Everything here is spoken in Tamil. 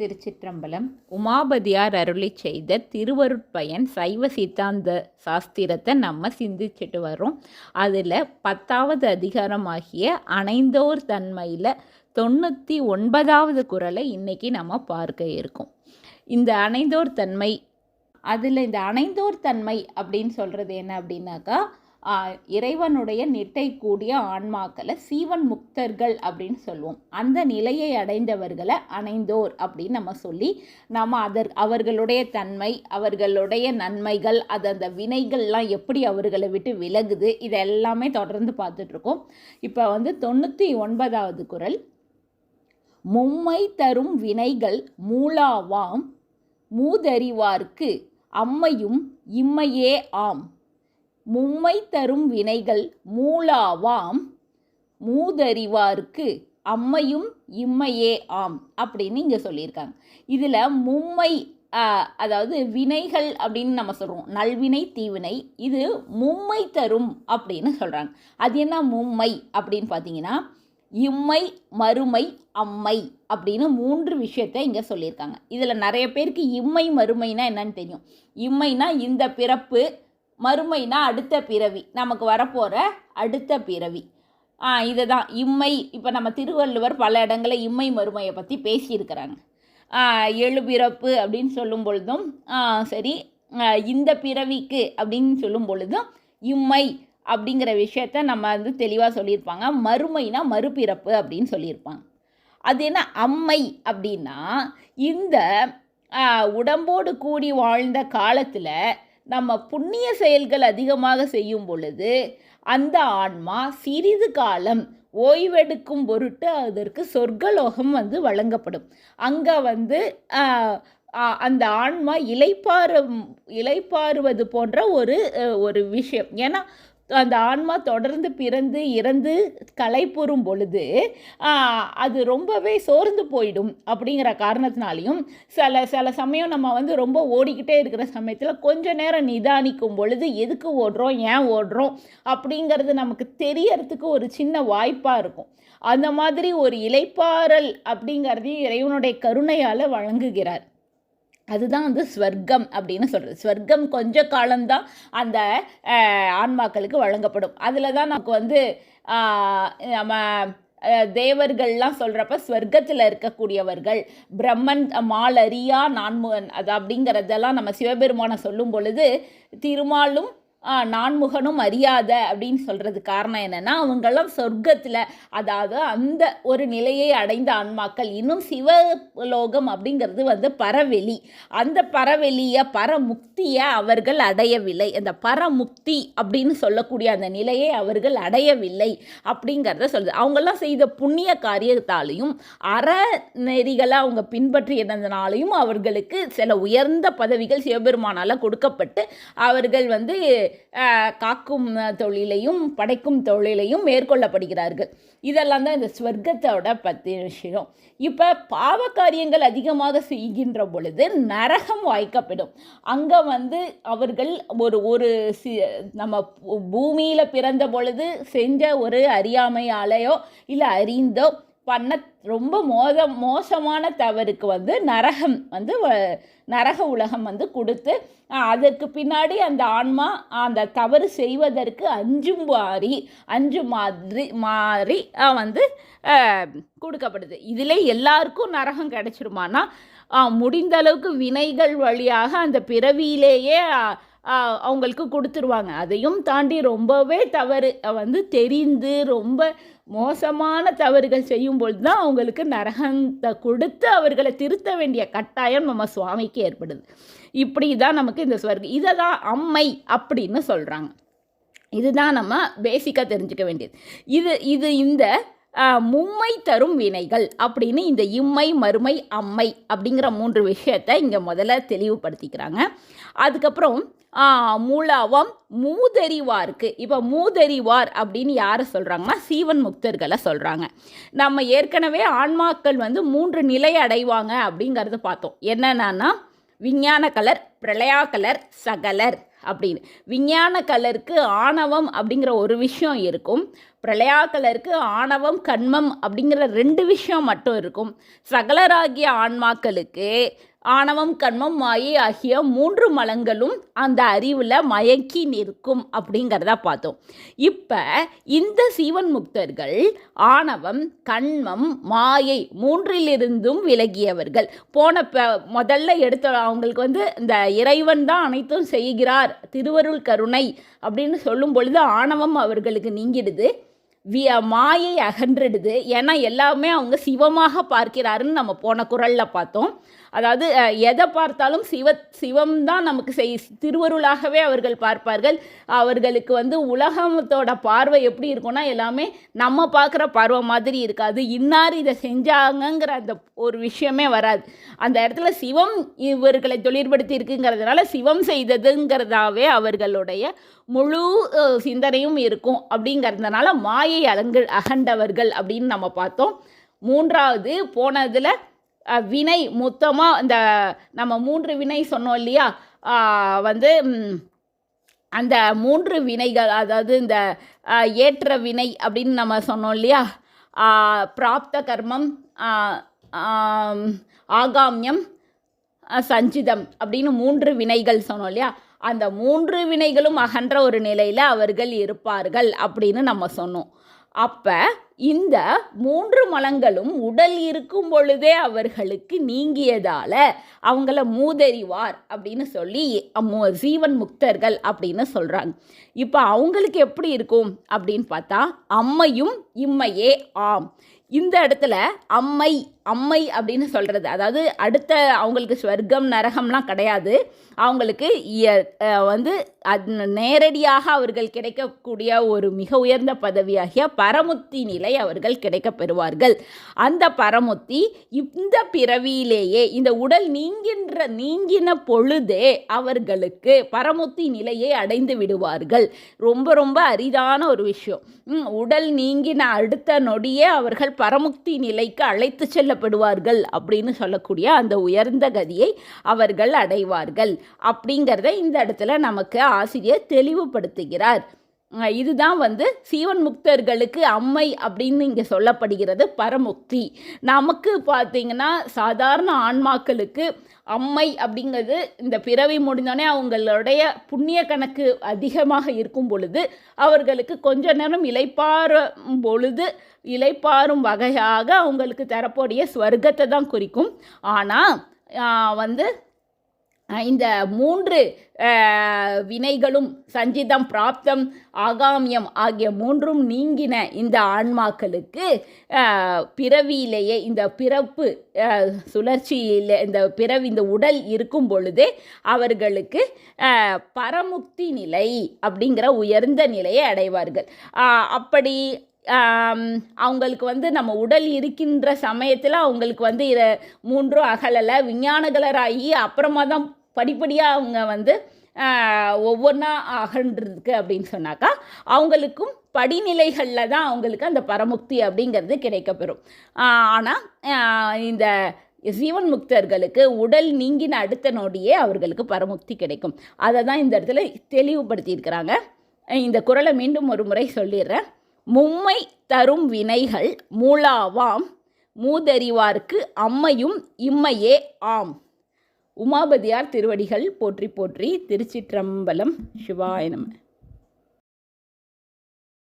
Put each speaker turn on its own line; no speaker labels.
திருச்சிற்றம்பலம் உமாபதியார் அருளி செய்த திருவருட்பயன் சைவ சித்தாந்த சாஸ்திரத்தை நம்ம சிந்திச்சுட்டு வரோம் அதில் பத்தாவது அதிகாரமாகிய அணைந்தோர் தன்மையில் தொண்ணூற்றி ஒன்பதாவது குறளை இன்றைக்கி நம்ம பார்க்க இருக்கோம். இந்த அணைந்தோர் தன்மை அதில் இந்த அணைந்தோர் தன்மை அப்படின்னு சொல்கிறது என்ன அப்படின்னாக்கா இறைவனுடைய நிட்டை கூடிய ஆன்மாக்களை சீவன் முக்தர்கள் அப்படின்னு சொல்லுவோம். அந்த நிலையை அடைந்தவர்களை அணைந்தோர் அப்படின்னு நம்ம சொல்லி நம்ம அதர் அவர்களுடைய தன்மை அவர்களுடைய நன்மைகள் அது அந்த வினைகள்லாம் எப்படி அவர்களை விட்டு விலகுது இது எல்லாமே தொடர்ந்து பார்த்துட்ருக்கோம். இப்போ வந்து தொண்ணூற்றி ஒன்பதாவது குறள் மும்மை தரும் வினைகள் மூலாவாம் மூதறிவார்க்கு அம்மையும் இம்மையே ஆம். மும்மை தரும் வினைகள் மூலாவாம் மூதறிவார்க்கு அம்மையும் இம்மையே ஆம் அப்படின்னு இங்கே சொல்லியிருக்காங்க. இதில் மும்மை அதாவது வினைகள் அப்படின்னு நம்ம சொல்கிறோம் நல்வினை தீவினை இது மும்மை தரும் அப்படின்னு சொல்கிறாங்க அது என்ன மும்மை அப்படின்னு பார்த்தீங்கன்னா இம்மை மறுமை அம்மை அப்படின்னு மூன்று விஷயத்த இங்கே சொல்லியிருக்காங்க. இதில் நிறைய பேருக்கு இம்மை மறுமைனா என்னன்னு தெரியும். இம்மைனா இந்த பிறப்பு மறுமைனா அடுத்த பிறவி. நமக்கு வரப்போகிற அடுத்த பிறவி. இதை தான் இம்மை இப்போ நம்ம திருவள்ளுவர் பல இடங்களில் இம்மை மறுமையை பற்றி பேசியிருக்கிறாங்க. ஆ, எழுபிறப்பு அப்படின்னு சொல்லும் பொழுதும் சரி இந்த பிறவிக்கு அப்படின்னு சொல்லும் பொழுதும் இம்மை அப்படிங்கிற விஷயத்த நம்ம வந்து தெளிவாக சொல்லியிருப்பாங்க. மறுமைனா மறுபிறப்பு அப்படின்னு சொல்லியிருப்பாங்க. அது என்ன? அம்மை அப்படின்னா இந்த உடம்போடு கூடி வாழ்ந்த காலத்தில் நம்ம புண்ணிய செயல்கள் அதிகமாக செய்யும் பொழுது அந்த ஆன்மா சிறிது காலம் ஓய்வெடுக்கும் பொருட்டு அதற்கு சொர்க்கலோகம் வந்து வழங்கப்படும். அங்கே வந்து அந்த ஆன்மா இலைப்பாறும் இலைப்பாறுவது போன்ற ஒரு ஒரு விஷயம். ஏன்னா அந்த ஆன்மா தொடர்ந்து பிறந்து இறந்து களைப்புறும் பொழுது அது ரொம்பவே சோர்ந்து போயிடும் அப்படிங்கிற காரணத்தினாலையும் சில சில சமயம் நம்ம வந்து ரொம்ப ஓடிக்கிட்டே இருக்கிற சமயத்தில் கொஞ்ச நேரம் நிதானிக்கும் பொழுது எதுக்கு ஓடுறோம்? ஏன் ஓடுறோம்? அப்படிங்கிறது நமக்கு தெரியறதுக்கு ஒரு சின்ன வாய்ப்பாக இருக்கும். அந்த மாதிரி ஒரு இலைப்பாறல் அப்படிங்கிறதையும் இறைவனுடைய கருணையால் வழங்குகிறார். அதுதான் வந்து ஸ்வர்க்கம் அப்படின்னு சொல்கிறது ஸ்வர்க்கம் கொஞ்ச காலம்தான் அந்த ஆன்மாக்களுக்கு வழங்கப்படும். அதில் தான் நமக்கு வந்து நம்ம தேவர்கள்லாம் சொல்கிறப்ப ஸ்வர்க்கத்தில் இருக்கக்கூடியவர்கள் பிரம்மன் மாலரியா நான்முகன் அது அப்படிங்கிறதெல்லாம் நம்ம சிவபெருமானை சொல்லும் பொழுது திருமாலும் நான்முகனும் அறியாத அப்படின்னு சொல்கிறது காரணம் என்னென்னா அவங்கெல்லாம் சொர்க்கத்தில் அதாவது அந்த ஒரு நிலையை அடைந்த ஆன்மாக்கள். இன்னும் சிவலோகம் அப்படிங்கிறது வந்து பரவெளி. அந்த பரவெளியை பரமுக்தியை அவர்கள் அடையவில்லை. அந்த பரமுக்தி அப்படின்னு சொல்லக்கூடிய அந்த நிலையை அவர்கள் அடையவில்லை அப்படிங்கிறத சொல்லுது. அவங்கெல்லாம் செய்த புண்ணிய காரியத்தாலையும் அறநெறிகளை அவங்க பின்பற்றியதனாலையும் அவர்களுக்கு சில உயர்ந்த பதவிகள் சிவபெருமானால் கொடுக்கப்பட்டு அவர்கள் வந்து காக்கும் தொழிலையும் படைக்கும் தொழிலையும் மேற்கொள்ளப்படுகிறார்கள். இதெல்லாம் தான் இந்த ஸ்வர்க்கத்தோட பற்றி விஷயம். இப்போ பாவ காரியங்கள் அதிகமாக செய்கின்ற பொழுது நரகம் வாய்க்கப்படும். அங்கே வந்து அவர்கள் ஒரு ஒரு சி நம்ம பூமியில் பிறந்த பொழுது செஞ்ச ஒரு அறியாமையாலேயோ இல்லை அறிந்தோ பண்ண ரொம்ப மோத மோசமான தவறுக்கு வந்து நரகம் வந்து நரக உலகம் வந்து கொடுத்து அதற்கு பின்னாடி அந்த ஆன்மா அந்த தவறு செய்வதற்கு அஞ்சும் மாறி அஞ்சு மாதிரி மாறி வந்து கொடுக்கப்படுது. இதில் எல்லாருக்கும் நரகம் கிடைச்சிருமானா முடிந்த அளவுக்கு வினைகள் வழியாக அந்த பிறவியிலேயே அவங்களுக்கு கொடுத்துருவாங்க. அதையும் தாண்டி ரொம்பவே தவறு வந்து தெரிந்து ரொம்ப மோசமான தவறுகள் செய்யும் பொழுது தான் அவங்களுக்கு நரகத்தை கொடுத்து அவர்களை திருத்த வேண்டிய கட்டாயம் நம்ம சுவாமிக்கு ஏற்படுது. இப்படி தான் நமக்கு இந்த ஸ்வர்க்கம் இதை தான் அம்மை அப்படின்னு சொல்கிறாங்க இதுதான் நம்ம பேசிக்காக தெரிஞ்சுக்க வேண்டியது. இது இது இந்த மும்மை தரும் வினைகள் அப்படின்னு இந்த இம்மை மறுமை அம்மை அப்படிங்கிற மூன்று விஷயத்தை இங்கே முதல்ல தெளிவுபடுத்திக்கிறாங்க. அதுக்கப்புறம் மூலாவம் மூதறிவார்க்கு. இப்போ மூதறிவார் அப்படின்னு யாரை சொல்கிறாங்கன்னா சீவன் முக்தர்களை சொல்கிறாங்க நம்ம ஏற்கனவே ஆன்மாக்கள் வந்து மூன்று நிலை அடைவாங்க அப்படிங்கிறத பார்த்தோம். என்னென்னா விஞ்ஞான கலர் பிரளயா கலர் சகலர் அப்படின்னு. விஞ்ஞான கலருக்கு ஆணவம் அப்படிங்கிற ஒரு விஷயம் இருக்கும். பிரளயா கலருக்கு ஆணவம் கண்மம் அப்படிங்கிற ரெண்டு விஷயம் மட்டும் இருக்கும். சகலராகிய ஆன்மாக்களுக்கு ஆணவம் கண்மம் மாயை ஆகிய மூன்று மலங்களும் அந்த அறிவில் மயக்கி நிற்கும் அப்படிங்கிறத பார்த்தோம். இப்போ இந்த சீவன் முக்தர்கள் ஆணவம் கண்மம் மாயை மூன்றிலிருந்தும் விலகியவர்கள். போன ப முதல்ல எடுத்த அவங்களுக்கு வந்து இந்த இறைவன் தான் அனைத்தும் செய்கிறார் திருவருள் கருணை அப்படின்னு சொல்லும் பொழுது ஆணவம் அவர்களுக்கு நீங்கிடுது. விய மாயை அகன்றிடுது. ஏன்னா எல்லாமே அவங்க சிவமாக பார்க்கிறாருன்னு நம்ம போன குரலில் பார்த்தோம். அதாவது எதை பார்த்தாலும் சிவ சிவம் தான் நமக்கு செய் திருவருளாகவே அவர்கள் பார்ப்பார்கள். அவர்களுக்கு வந்து உலகத்தோட பார்வை எப்படி இருக்கும்னா எல்லாமே நம்ம பார்க்குற பார்வை மாதிரி இருக்காது. இன்னார் இதை செஞ்சாங்கங்கிற அந்த ஒரு விஷயமே வராது. அந்த இடத்துல சிவம் இவர்களை தொழிற்படுத்தி இருக்குங்கிறதுனால சிவம் செய்ததுங்கிறதாவே அவர்களுடைய முழு சிந்தனையும் இருக்கும். அப்படிங்கிறதுனால மாயை அலங்கு அகண்டவர்கள் அப்படின்னு நம்ம பார்த்தோம். மூன்றாவது போனதில் வினை மொத்தமாக இந்த நம்ம மூன்று வினை சொன்னோம் இல்லையா? வந்து அந்த மூன்று வினைகள் அதாவது இந்த ஏற்ற வினை அப்படின்னு நம்ம சொன்னோம் இல்லையா? பிராப்த கர்மம் ஆகாமியம் சஞ்சிதம் அப்படின்னு மூன்று வினைகள் சொன்னோம் இல்லையா? அந்த மூன்று வினைகளும் அகன்ற ஒரு நிலையில் அவர்கள் இருப்பார்கள் அப்படின்னு நம்ம சொன்னோம். அப்போ இந்த மூன்று மலங்களும் உடல் இருக்கும் பொழுதே அவர்களுக்கு நீங்கியதால் அவங்கள மூதறிவார் அப்படின்னு சொல்லி மு- ஜீவன் முக்தர்கள் அப்படின்னு சொல்கிறாங்க இப்போ அவங்களுக்கு எப்படி இருக்கும் அப்படின்னு பார்த்தா அம்மையும் இம்மையே ஆம். இந்த இடத்துல அம்மை அம்மை அப்படின்னு சொல்கிறது அதாவது அடுத்த அவங்களுக்கு ஸ்வர்க்கம் நரகம்லாம் கிடையாது. அவங்களுக்கு இய- வந்து அது நேரடியாக அவர்கள் கிடைக்கக்கூடிய ஒரு மிக உயர்ந்த பதவியாகிய பரமுத்தி நிலை அவர்கள் கிடைக்க பெறுவார்கள் அந்த பரமுத்தி இந்த பிறவியிலேயே இந்த உடல் நீங்கின்ற நீங்கின பொழுதே அவர்களுக்கு பரமுத்தி நிலையை அடைந்து விடுவார்கள். ரொம்ப ரொம்ப அரிதான ஒரு விஷயம். ம், உடல் நீங்கின அடுத்த நொடியே அவர்கள் பரமுக்தி நிலைக்கு அழைத்து செல்லப்படுவார்கள் அப்படின்னு சொல்லக்கூடிய அந்த உயர்ந்த கதியை அவர்கள் அடைவார்கள். அப்படிங்கிறத இந்த இடத்துல நமக்கு ஆசிரியர் தெளிவுபடுத்துகிறார். இதுதான் வந்து சீவன் முக்தர்களுக்கு அம்மை அப்படின்னு இங்கே சொல்லப்படுகிறது பரமுக்தி. நமக்கு பார்த்தீங்கன்னா சாதாரண ஆன்மாக்களுக்கு அம்மை அப்படிங்கிறது இந்த பிறவி முடிந்தோடனே அவங்களுடைய புண்ணிய கணக்கு அதிகமாக இருக்கும் பொழுது அவர்களுக்கு கொஞ்ச நேரம் இலைப்பாறும் பொழுது இலைப்பாறும் வகையாக அவங்களுக்கு தரக்கூடிய ஸ்வர்க்கத்தை தான் குறிக்கும். ஆனால் வந்து இந்த மூன்று வினைகளும் சஞ்சிதம் பிராப்தம் ஆகாமியம் ஆகிய மூன்றும் நீங்கின இந்த ஆன்மாக்களுக்கு பிறவியிலேயே இந்த பிறப்பு சுழற்சியில் இந்த பிறவி இந்த உடல் இருக்கும் பொழுதே அவர்களுக்கு பரமுக்தி நிலை அப்படிங்கிற உயர்ந்த நிலையை அடைவார்கள். அப்படி அவங்களுக்கு வந்து நம்ம உடல் இருக்கின்ற சமயத்தில் அவங்களுக்கு வந்து இதை மூன்றும் அகலலை விஞ்ஞானகலராகி அப்புறமா தான் படிப்படியாக அவங்க வந்து ஒவ்வொன்றா அகன்றிருக்கு அப்படின்னு சொன்னாக்கா அவங்களுக்கும் படிநிலைகளில் தான் அவங்களுக்கு அந்த பரமுக்தி அப்படிங்கிறது கிடைக்கப்பெறும். ஆனால் இந்த ஜீவன் முக்தர்களுக்கு உடல் நீங்கின அடுத்த நொடியே அவர்களுக்கு பரமுக்தி கிடைக்கும். அதை தான் இந்த இடத்துல தெளிவுபடுத்தியிருக்கிறாங்க. இந்த குரலை மீண்டும் ஒரு முறை சொல்லிடுறேன். மும்மை தரும் வினைகள் மூலாவாம். மூதறிவார்க்கு அம்மையும் இம்மையே ஆம். உமாபதியார் திருவடிகள் போற்றி போற்றி திருச்சிற்றம்பலம் சிவாய நம.